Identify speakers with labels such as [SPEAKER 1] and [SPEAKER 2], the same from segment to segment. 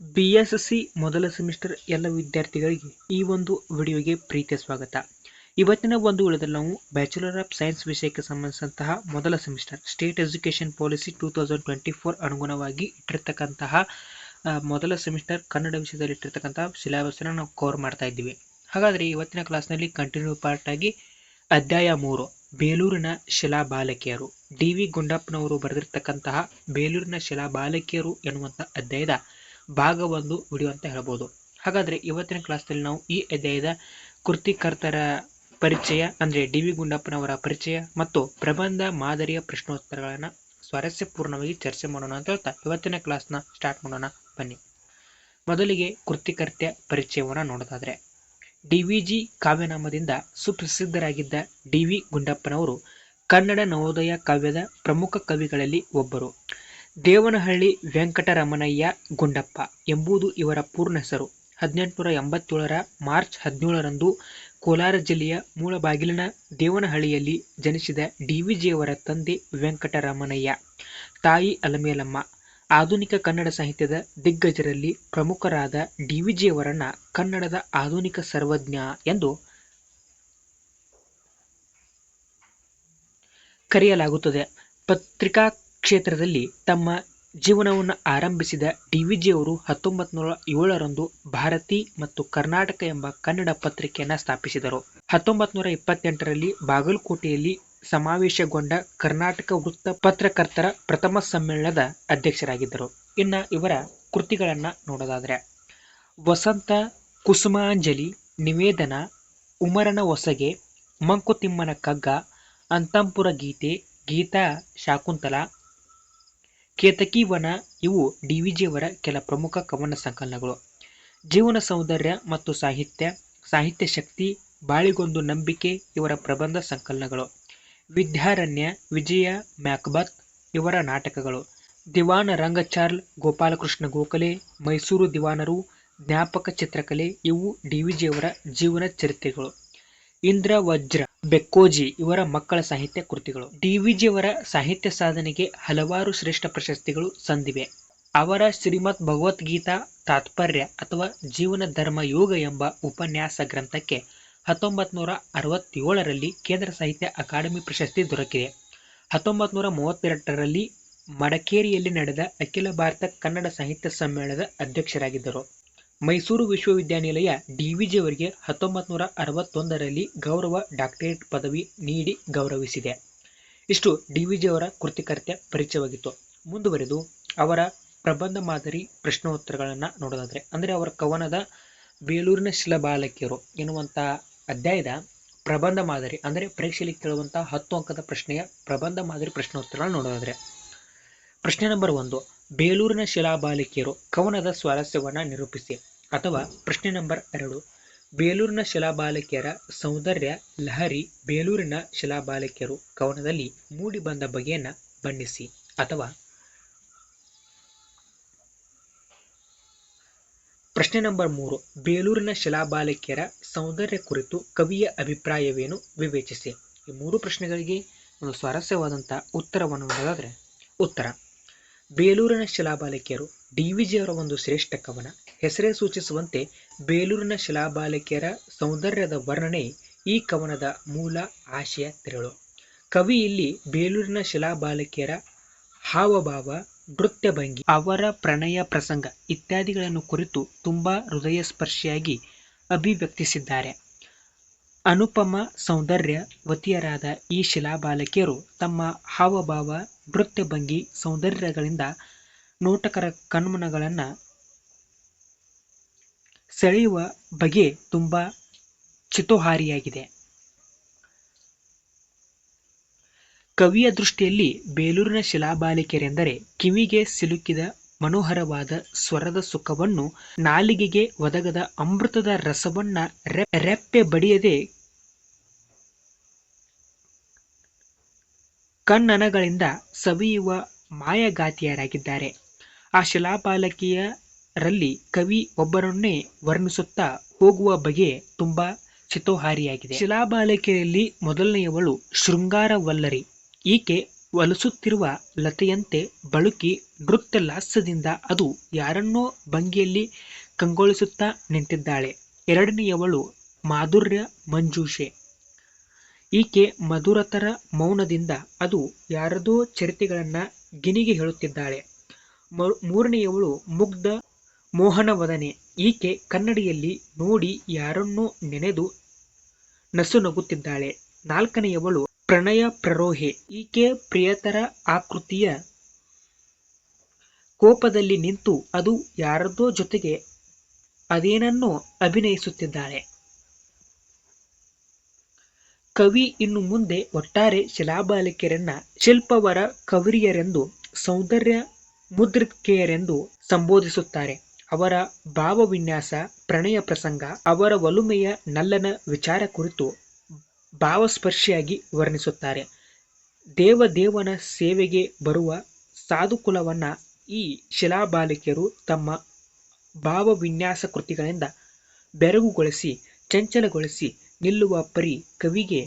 [SPEAKER 1] B S C ಮೊದಲ semester ಎಲ್ಲ ವಿದ್ಯಾರ್ಥಿಗಳಿಗೆ ಈ ಒಂದು ವಿಡಿಯೋಗೆ ಪ್ರೀತಿಯ ಸ್ವಾಗತ. ಇವತ್ತಿನ ಒಂದು ವಿಡಿಯೋದಲ್ಲಿ ನಾವು ಬ್ಯಾಚುಲರ್ ಆಫ್ ಸೈನ್ಸ್ ವಿಷಯಕ್ಕೆ ಸಂಬಂಧಿಸಿದಂತಹ ಮೊದಲ semester state education policy two thousand twenty four ಅನುಗುಣವಾಗಿ ಇಟ್ಟಿರ್ತಕ್ಕಂತಹ ಮೊದಲ ಸೆಮಿಸ್ಟರ್ ಕನ್ನಡ ವಿಷಯದಲ್ಲಿ ಇಟ್ಟಿರ್ತಕ್ಕಂತಹ ಸಿಲೆಬಸ್ನ ನಾವು ಕವರ್ ಮಾಡ್ತಾ ಇದ್ದೀವಿ. ಹಾಗಾದರೆ ಇವತ್ತಿನ ಕ್ಲಾಸ್ನಲ್ಲಿ ಕಂಟಿನ್ಯೂ ಪಾರ್ಟ್ ಆಗಿ ಅಧ್ಯಾಯ ಮೂರು, ಬೇಲೂರಿನ ಶಿಲಾ ಬಾಲಕಿಯರು. ಡಿ ವಿ ಗುಂಡಪ್ಪನವರು ಬರೆದಿರ್ತಕ್ಕಂತಹ ಬೇಲೂರಿನ ಶಿಲಾ ಬಾಲಕಿಯರು ಎನ್ನುವಂಥ ಅಧ್ಯಾಯದ ಭಾಗ ಒಂದು ವಿಡಿಯೋ ಅಂತ ಹೇಳ್ಬೋದು. ಹಾಗಾದರೆ ಇವತ್ತಿನ ಕ್ಲಾಸ್ನಲ್ಲಿ ನಾವು ಈ ಅಧ್ಯಾಯದ ಕೃತಿಕರ್ತರ ಪರಿಚಯ, ಅಂದರೆ ಡಿ ವಿ ಗುಂಡಪ್ಪನವರ ಪರಿಚಯ ಮತ್ತು ಪ್ರಬಂಧ ಮಾದರಿಯ ಪ್ರಶ್ನೋತ್ತರಗಳನ್ನು ಸ್ವಾರಸ್ಯಪೂರ್ಣವಾಗಿ ಚರ್ಚೆ ಮಾಡೋಣ ಅಂತ ಹೇಳ್ತಾ, ಇವತ್ತಿನ ಕ್ಲಾಸ್ನ ಸ್ಟಾರ್ಟ್ ಮಾಡೋಣ, ಬನ್ನಿ. ಮೊದಲಿಗೆ ಕೃತಿಕರ್ತ್ಯ ಪರಿಚಯವನ್ನು ನೋಡೋದಾದರೆ, ಡಿ ವಿ ಜಿ ಕಾವ್ಯನಾಮದಿಂದ ಸುಪ್ರಸಿದ್ಧರಾಗಿದ್ದ ಡಿ ವಿ ಗುಂಡಪ್ಪನವರು ಕನ್ನಡ ನವೋದಯ ಕಾವ್ಯದ ಪ್ರಮುಖ ಕವಿಗಳಲ್ಲಿ ಒಬ್ಬರು. ದೇವನಹಳ್ಳಿ ವೆಂಕಟರಮಣಯ್ಯ ಗುಂಡಪ್ಪ ಎಂಬುದು ಇವರ ಪೂರ್ಣ ಹೆಸರು. ಹದಿನೆಂಟುನೂರ ಎಂಬತ್ತೇಳರ ಮಾರ್ಚ್ ಹದಿನೇಳರಂದು ಕೋಲಾರ ಜಿಲ್ಲೆಯ ಮೂಳಬಾಗಿಲಿನ ದೇವನಹಳ್ಳಿಯಲ್ಲಿ ಜನಿಸಿದ ಡಿ ವಿ ಜಿಯವರ ತಂದೆ ವೆಂಕಟರಮಣಯ್ಯ. ತಾಯಿ ಅಲಮೇಲಮ್ಮ. ಆಧುನಿಕ ಕನ್ನಡ ಸಾಹಿತ್ಯದ ದಿಗ್ಗಜರಲ್ಲಿ ಪ್ರಮುಖರಾದ ಡಿ ವಿ ಜಿಯವರನ್ನ ಕನ್ನಡದ ಆಧುನಿಕ ಸರ್ವಜ್ಞ ಎಂದು ಕರೆಯಲಾಗುತ್ತದೆ. ಪತ್ರಿಕಾ ಕ್ಷೇತ್ರದಲ್ಲಿ ತಮ್ಮ ಜೀವನವನ್ನು ಆರಂಭಿಸಿದ ಡಿ ವಿ ಜಿಯವರು ಹತ್ತೊಂಬತ್ತು ನೂರ ಏಳರಂದು ಭಾರತಿ ಮತ್ತು ಕರ್ನಾಟಕ ಎಂಬ ಕನ್ನಡ ಪತ್ರಿಕೆಯನ್ನು ಸ್ಥಾಪಿಸಿದರು. ಹತ್ತೊಂಬತ್ತು ನೂರ ಇಪ್ಪತ್ತೆಂಟರಲ್ಲಿ ಬಾಗಲಕೋಟೆಯಲ್ಲಿ ಸಮಾವೇಶಗೊಂಡ ಕರ್ನಾಟಕ ವೃತ್ತ ಪತ್ರಕರ್ತರ ಪ್ರಥಮ ಸಮ್ಮೇಳನದ ಅಧ್ಯಕ್ಷರಾಗಿದ್ದರು. ಇನ್ನು ಇವರ ಕೃತಿಗಳನ್ನು ನೋಡೋದಾದರೆ, ವಸಂತ ಕುಸುಮಾಂಜಲಿ, ನಿವೇದನ, ಉಮರನ ಹೊಸಗೆ, ಮಂಕುತಿಮ್ಮನ ಕಗ್ಗ, ಅಂತಂಪುರ ಗೀತೆ, ಗೀತಾ ಶಾಕುಂತಲ ಕೇತಕಿವನ, ಇವು ಡಿ ವಿ ಜಿಯವರ ಕೆಲ ಪ್ರಮುಖ ಕವನ ಸಂಕಲನಗಳು. ಜೀವನ ಸೌಂದರ್ಯ ಮತ್ತು ಸಾಹಿತ್ಯ ಸಾಹಿತ್ಯ ಶಕ್ತಿ, ಬಾಳಿಗೊಂದು ನಂಬಿಕೆ ಇವರ ಪ್ರಬಂಧ ಸಂಕಲನಗಳು. ವಿದ್ಯಾರಣ್ಯ, ವಿಜಯ, ಮ್ಯಾಕ್ಬತ್ ಇವರ ನಾಟಕಗಳು. ದಿವಾನ ರಂಗಚಾರ್ಲ್, ಗೋಪಾಲಕೃಷ್ಣ ಗೋಖಲೆ, ಮೈಸೂರು ದಿವಾನರು, ಜ್ಞಾಪಕ ಚಿತ್ರಕಲೆ ಇವು ಡಿ ವಿ ಜಿಯವರ ಜೀವನ ಚರಿತ್ರೆಗಳು. ಇಂದ್ರ ವಜ್ರ ಬೆಕ್ಕೋಜಿ ಇವರ ಮಕ್ಕಳ ಸಾಹಿತ್ಯ ಕೃತಿಗಳು. ಡಿ ವಿ ಜಿಯವರ ಸಾಹಿತ್ಯ ಸಾಧನೆಗೆ ಹಲವಾರು ಶ್ರೇಷ್ಠ ಪ್ರಶಸ್ತಿಗಳು ಸಂದಿವೆ. ಅವರ ಶ್ರೀಮದ್ ಭಗವದ್ಗೀತಾ ತಾತ್ಪರ್ಯ ಅಥವಾ ಜೀವನ ಧರ್ಮ ಯೋಗ ಎಂಬ ಉಪನ್ಯಾಸ ಗ್ರಂಥಕ್ಕೆ ಹತ್ತೊಂಬತ್ತು ನೂರ ಅರವತ್ತೇಳರಲ್ಲಿ ಕೇಂದ್ರ ಸಾಹಿತ್ಯ ಅಕಾಡೆಮಿ ಪ್ರಶಸ್ತಿ ದೊರಕಿದೆ. ಹತ್ತೊಂಬತ್ತು ನೂರ ಮೂವತ್ತೆರಡರಲ್ಲಿ ಮಡಕೇರಿಯಲ್ಲಿ ನಡೆದ ಅಖಿಲ ಭಾರತ ಕನ್ನಡ ಸಾಹಿತ್ಯ ಸಮ್ಮೇಳನದ ಅಧ್ಯಕ್ಷರಾಗಿದ್ದರು. ಮೈಸೂರು ವಿಶ್ವವಿದ್ಯಾನಿಲಯ ಡಿ ವಿ ಜಿಯವರಿಗೆ ಹತ್ತೊಂಬತ್ತು ನೂರ ಅರವತ್ತೊಂದರಲ್ಲಿ ಗೌರವ ಡಾಕ್ಟರೇಟ್ ಪದವಿ ನೀಡಿ ಗೌರವಿಸಿದೆ. ಇಷ್ಟು ಡಿ ವಿ ಜಿಯವರ ಕೃತಿಕರ್ತ್ಯ ಪರಿಚಯವಾಗಿತ್ತು. ಮುಂದುವರೆದು ಅವರ ಪ್ರಬಂಧ ಮಾದರಿ ಪ್ರಶ್ನೋತ್ತರಗಳನ್ನು ನೋಡೋದಾದರೆ, ಅಂದರೆ ಅವರ ಕವನದ ಬೇಲೂರಿನ ಶಿಲಬಾಲಕಿಯರು ಎನ್ನುವಂಥ ಅಧ್ಯಾಯದ ಪ್ರಬಂಧ ಮಾದರಿ, ಅಂದರೆ ಪರೀಕ್ಷೆಯಲ್ಲಿ ಕೇಳುವಂಥ ಹತ್ತು ಅಂಕದ ಪ್ರಶ್ನೆಯ ಪ್ರಬಂಧ ಮಾದರಿ ಪ್ರಶ್ನೋತ್ತರಗಳನ್ನು ನೋಡೋದಾದ್ರೆ ಪ್ರಶ್ನೆ ನಂಬರ್ ಒಂದು. ಬೇಲೂರಿನ ಶಿಲಾಬಾಲಿಕೆಯರು ಕವನದ ಸ್ವಾರಸ್ಯವನ್ನು ನಿರೂಪಿಸಿ. ಅಥವಾ ಪ್ರಶ್ನೆ ನಂಬರ್ ಎರಡು. ಬೇಲೂರಿನ ಶಿಲಾಬಾಲಿಕೆಯರ ಸೌಂದರ್ಯ, ಲಹರಿ ಬೇಲೂರಿನ ಶಿಲಾಬಾಲಿಕೆಯರು ಕವನದಲ್ಲಿ ಮೂಡಿ ಬಂದ ಬಗೆಯನ್ನು ಬಣ್ಣಿಸಿ. ಅಥವಾ ಪ್ರಶ್ನೆ ನಂಬರ್ ಮೂರು. ಬೇಲೂರಿನ ಶಿಲಾಬಾಲಿಕೆಯರ ಸೌಂದರ್ಯ ಕುರಿತು ಕವಿಯ ಅಭಿಪ್ರಾಯವೇನು ವಿವೇಚಿಸಿ. ಈ ಮೂರು ಪ್ರಶ್ನೆಗಳಿಗೆ ಒಂದು ಸ್ವಾರಸ್ಯವಾದಂಥ ಉತ್ತರವನ್ನು ನೋಡೋದಾದರೆ ಉತ್ತರ. ಬೇಲೂರಿನ ಶಿಲಾಬಾಲಕಿಯರು ಡಿ ವಿ ಜಿಯವರ ಒಂದು ಶ್ರೇಷ್ಠ ಕವನ. ಹೆಸರೇ ಸೂಚಿಸುವಂತೆ ಬೇಲೂರಿನ ಶಿಲಾಬಾಲಕಿಯರ ಸೌಂದರ್ಯದ ವರ್ಣನೆ ಈ ಕವನದ ಮೂಲ ಆಶಯ ತಿರುಳು. ಕವಿ ಇಲ್ಲಿ ಬೇಲೂರಿನ ಶಿಲಾಬಾಲಕಿಯರ ಹಾವಭಾವ, ನೃತ್ಯ ಭಂಗಿ, ಅವರ ಪ್ರಣಯ ಪ್ರಸಂಗ ಇತ್ಯಾದಿಗಳನ್ನು ಕುರಿತು ತುಂಬಾ ಹೃದಯ ಸ್ಪರ್ಶಿಯಾಗಿ ಅಭಿವ್ಯಕ್ತಿಸಿದ್ದಾರೆ. ಅನುಪಮ ಸೌಂದರ್ಯ ವತಿಯರಾದ ಈ ಶಿಲಾಬಾಲಕಿಯರು ತಮ್ಮ ಹಾವಭಾವ, ನೃತ್ಯ ಭಂಗಿ ಸೌಂದರ್ಯಗಳಿಂದ ನೋಟಕರ ಕಣ್ಮನಗಳನ್ನು ಸೆಳೆಯುವ ಬಗೆ ತುಂಬಾ ಚಿತೋಹಾರಿಯಾಗಿದೆ. ಕವಿಯ ದೃಷ್ಟಿಯಲ್ಲಿ ಬೇಲೂರಿನ ಶಿಲಾಬಾಲಿಕೆರೆಂದರೆ ಕಿವಿಗೆ ಸಿಲುಕಿದ ಮನೋಹರವಾದ ಸ್ವರದ ಸುಖವನ್ನು, ನಾಲಿಗೆಗೆ ಒದಗದ ಅಮೃತದ ರಸವನ್ನ ರೆಪ್ಪೆ ಬಡಿಯದೆ ಕಣ್ಣನಗಳಿಂದ ಸವಿಯುವ ಮಾಯಗಾತಿಯರಾಗಿದ್ದಾರೆ ಆ ಶಿಲಾಪಾಲಕಿಯರಲ್ಲಿ ಕವಿ ಒಬ್ಬರನ್ನೇ ವರ್ಣಿಸುತ್ತಾ ಹೋಗುವ ಬಗೆ ತುಂಬಾ ಚಿತೋಹಾರಿಯಾಗಿದೆ. ಶಿಲಾಬಾಲಕಿಯಲ್ಲಿ ಮೊದಲನೆಯವಳು ಶೃಂಗಾರವಲ್ಲರಿ. ಈಕೆ ವಲಸುತ್ತಿರುವ ಲತೆಯಂತೆ ಬಳುಕಿ ನೃತ್ಯ ಲಾಸ್ಯದಿಂದ ಅದು ಯಾರನ್ನೋ ಭಂಗಿಯಲ್ಲಿ ಕಂಗೊಳಿಸುತ್ತಾ ನಿಂತಿದ್ದಾಳೆ. ಎರಡನೆಯವಳು ಮಾಧುರ್ಯ ಮಂಜೂಷೆ. ಈಕೆ ಮಧುರತರ ಮೌನದಿಂದ ಅದು ಯಾರದೋ ಚರಿತೆಗಳನ್ನ ಗಿನಿಗೆ ಹೇಳುತ್ತಿದ್ದಾಳೆ. ಮೂರನೆಯವಳು ಮುಗ್ಧ ಮೋಹನವದನೆ. ಈಕೆ ಕನ್ನಡಿಯಲ್ಲಿ ನೋಡಿ ಯಾರನ್ನೋ ನೆನೆದು ನಸುನಗುತ್ತಿದ್ದಾಳೆ ನಾಲ್ಕನೆಯವಳು ಪ್ರಣಯ ಪ್ರರೋಹೆ. ಈಕೆ ಪ್ರಿಯತರ ಆಕೃತಿಯ ಕೋಪದಲ್ಲಿ ನಿಂತು ಅದು ಯಾರದೋ ಜೊತೆಗೆ ಅದೇನನ್ನೋ ಅಭಿನಯಿಸುತ್ತಿದ್ದಾಳೆ. ಕವಿ ಇನ್ನು ಮುಂದೆ ಒಟ್ಟಾರೆ ಶಿಲಾಬಾಲಿಕೆಯರನ್ನ ಶಿಲ್ಪವರ ಕವರಿಯರೆಂದು, ಸೌಂದರ್ಯ ಮುದ್ರಿಕೆಯರೆಂದು ಸಂಬೋಧಿಸುತ್ತಾರೆ. ಅವರ ಭಾವವಿನ್ಯಾಸ, ಪ್ರಣಯ ಪ್ರಸಂಗ, ಅವರ ಒಲುಮೆಯ ನಲ್ಲನ ವಿಚಾರ ಕುರಿತು ಭಾವಸ್ಪರ್ಶಿಯಾಗಿ ವರ್ಣಿಸುತ್ತಾರೆ. ದೇವದೇವನ ಸೇವೆಗೆ ಬರುವ ಸಾಧುಕುಲವನ್ನ ಈ ಶಿಲಾಬಾಲಿಕೆಯರು ತಮ್ಮ ಭಾವವಿನ್ಯಾಸ ಕೃತಿಗಳಿಂದ ಬೆರಗುಗೊಳಿಸಿ, ಚಂಚಲಗೊಳಿಸಿ ನಿಲ್ಲುವ ಪರಿ ಕವಿಗೆ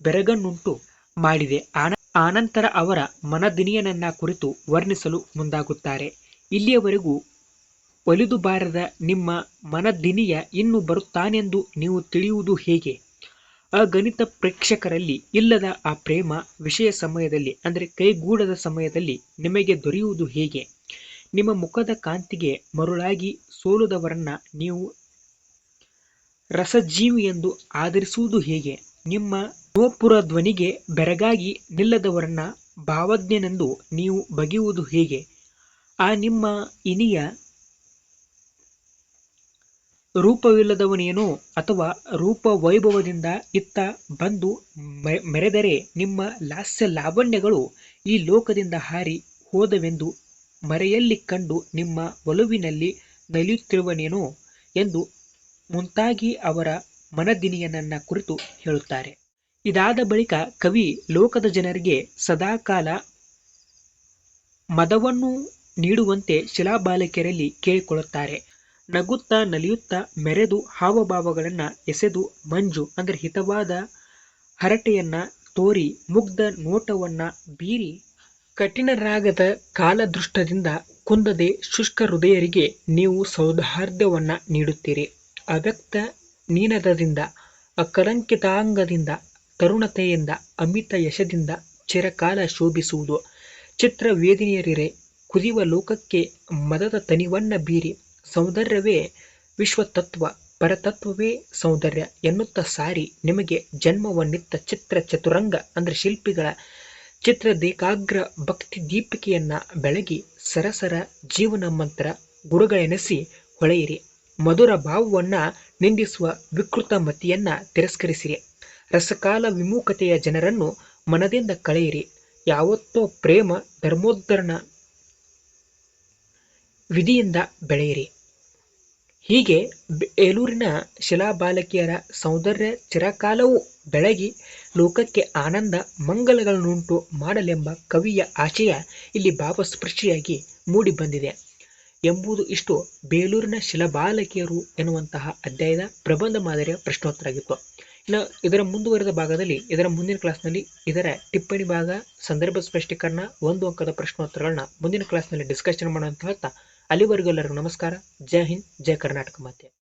[SPEAKER 1] ಬೆರಗನ್ನುಂಟು ಮಾಡಿದೆ. ಆನ, ಆನಂತರ ಅವರ ಮನದಿನಿಯನನ್ನ ಕುರಿತು ವರ್ಣಿಸಲು ಮುಂದಾಗುತ್ತಾರೆ. ಇಲ್ಲಿಯವರೆಗೂ ಒಲಿದು ಬಾರದ ನಿಮ್ಮ ಮನದಿನಿಯ ಇನ್ನು ಬರುತ್ತಾನೆಂದು ನೀವು ತಿಳಿಯುವುದು ಹೇಗೆ? ಅಗಣಿತ ಪ್ರೇಕ್ಷಕರಲ್ಲಿ ಇಲ್ಲದ ಆ ಪ್ರೇಮ ವಿಷಯ ಸಮಯದಲ್ಲಿ, ಅಂದರೆ ಕೈಗೂಡದ ಸಮಯದಲ್ಲಿ ನಿಮಗೆ ದೊರೆಯುವುದು ಹೇಗೆ? ನಿಮ್ಮ ಮುಖದ ಕಾಂತಿಗೆ ಮರುಳಾಗಿ ಸೋಲುದವರನ್ನ ನೀವು ರಸಜೀವಿ ಎಂದು ಆದರಿಸುವುದು ಹೇಗೆ? ನಿಮ್ಮ ಗೋಪುರ ಧ್ವನಿಗೆ ಬೆರಗಾಗಿ ನಿಲ್ಲದವರನ್ನ ಭಾವಜ್ಞನೆಂದು ನೀವು ಬಗೆಯುವುದು ಹೇಗೆ? ಆ ನಿಮ್ಮ ಇನಿಯ ರೂಪವಿಲ್ಲದವನೇನೋ ಅಥವಾ ರೂಪ ವೈಭವದಿಂದ ಇತ್ತ ಬಂದು ಮೆರೆದರೆ ನಿಮ್ಮ ಲಾಸ್ಯ ಲಾವಣ್ಯಗಳು ಈ ಲೋಕದಿಂದ ಹಾರಿ ಹೋದವೆಂದು ಮರೆಯಲ್ಲಿ ಕಂಡು ನಿಮ್ಮ ಒಲುವಿನಲ್ಲಿ ನಲಿಯುತ್ತಿರುವನೇನೋ ಎಂದು ಮುಂತಾಗಿ ಅವರ ಮನದಿನಿಯನನ್ನ ಕುರಿತು ಹೇಳುತ್ತಾರೆ. ಇದಾದ ಬಳಿಕ ಕವಿ ಲೋಕದ ಜನರಿಗೆ ಸದಾಕಾಲ ಮದವನ್ನು ನೀಡುವಂತೆ ಶಿಲಾಬಾಲಕಿಯರಲ್ಲಿ ಕೇಳಿಕೊಳ್ಳುತ್ತಾರೆ. ನಗುತ್ತಾ ನಲಿಯುತ್ತಾ ಮೆರೆದು ಹಾವಭಾವಗಳನ್ನು ಎಸೆದು ಮಂಜು ಅಂದರೆ ಹಿತವಾದ ಹರಟೆಯನ್ನ ತೋರಿ ಮುಗ್ಧ ನೋಟವನ್ನ ಬೀರಿ ಕಠಿಣರಾಗದ ಕಾಲದೃಷ್ಟದಿಂದ ಕುಂದದೆ ಶುಷ್ಕ ಹೃದಯರಿಗೆ ನೀವು ಸೌಹಾರ್ದವನ್ನ ನೀಡುತ್ತೀರಿ. ಅವ್ಯಕ್ತ ನೀನದದಿಂದ ಅಕಲಂಕಿತಾಂಗದಿಂದ, ತರುಣತೆಯಿಂದ, ಅಮಿತ ಯಶದಿಂದ ಚಿರಕಾಲ ಶೋಭಿಸುವುದು. ಚಿತ್ರ ವೇದಿನಿಯರಿರೆ ಕುದಿವ ಲೋಕಕ್ಕೆ ಮದದ ತನಿವನ್ನ ಬೀರಿ, ಸೌಂದರ್ಯವೇ ವಿಶ್ವತತ್ವ, ಪರತತ್ವವೇ ಸೌಂದರ್ಯ ಎನ್ನುತ್ತ ಸಾರಿ ನಿಮಗೆ ಜನ್ಮವನ್ನಿತ್ತ ಚಿತ್ರ ಚತುರಂಗ ಅಂದರೆ ಶಿಲ್ಪಿಗಳ ಚಿತ್ರ ದೇಕಾಗ್ರ ಭಕ್ತಿ ದೀಪಿಕೆಯನ್ನ ಬೆಳಗಿ ಸರಸರ ಜೀವನ ಮಂತ್ರ ಗುರುಗಳೆನಿಸಿ ಹೊಳೆಯಿರಿ. ಮಧುರ ಭಾವವನ್ನ ನಿಂದಿಸುವ ವಿಕೃತ ಮತಿಯನ್ನ ತಿರಸ್ಕರಿಸಿರಿ. ರಸಕಾಲ ವಿಮುಖತೆಯ ಜನರನ್ನು ಮನದಿಂದ ಕಳೆಯಿರಿ. ಯಾವತ್ತೋ ಪ್ರೇಮ ಧರ್ಮೋದ್ಧರಣ ವಿಧಿಯಿಂದ ಬೆಳೆಯಿರಿ. ಹೀಗೆ ಬೇಲೂರಿನ ಶಿಲಾಬಾಲಕಿಯರ ಸೌಂದರ್ಯ ಚಿರಕಾಲವೂ ಬೆಳಗಿ ಲೋಕಕ್ಕೆ ಆನಂದ ಮಂಗಲಗಳನ್ನುಂಟು ಮಾಡಲೆಂಬ ಕವಿಯ ಆಶಯ ಇಲ್ಲಿ ಭಾವಸ್ಪೃಶಿಯಾಗಿ ಮೂಡಿ ಬಂದಿದೆ ಎಂಬುದು ಇಷ್ಟು. ಬೇಲೂರಿನ ಶಿಲಬಾಲಕಿಯರು ಎನ್ನುವಂತಹ ಅಧ್ಯಾಯದ ಪ್ರಬಂಧ ಮಾದರಿಯ ಪ್ರಶ್ನೋತ್ತರ ಆಗಿತ್ತು ಇನ್ನು ಇದರ ಮುಂದುವರೆದ ಭಾಗದಲ್ಲಿ, ಇದರ ಮುಂದಿನ ಕ್ಲಾಸ್ನಲ್ಲಿ ಇದರ ಟಿಪ್ಪಣಿ ಭಾಗ, ಸಂದರ್ಭ ಸ್ಪಷ್ಟೀಕರಣ, ಒಂದು ಅಂಕದ ಪ್ರಶ್ನೋತ್ತರಗಳನ್ನ ಮುಂದಿನ ಕ್ಲಾಸ್ನಲ್ಲಿ ಡಿಸ್ಕಷನ್ ಮಾಡೋಣ ಅಂತ ಹೇಳ್ತಾ, ಅಲ್ಲಿವರೆಗೂ ಎಲ್ಲರಿಗೂ ನಮಸ್ಕಾರ. ಜೈ ಹಿಂದ್, ಜೈ ಕರ್ನಾಟಕ ಮಾತೆ.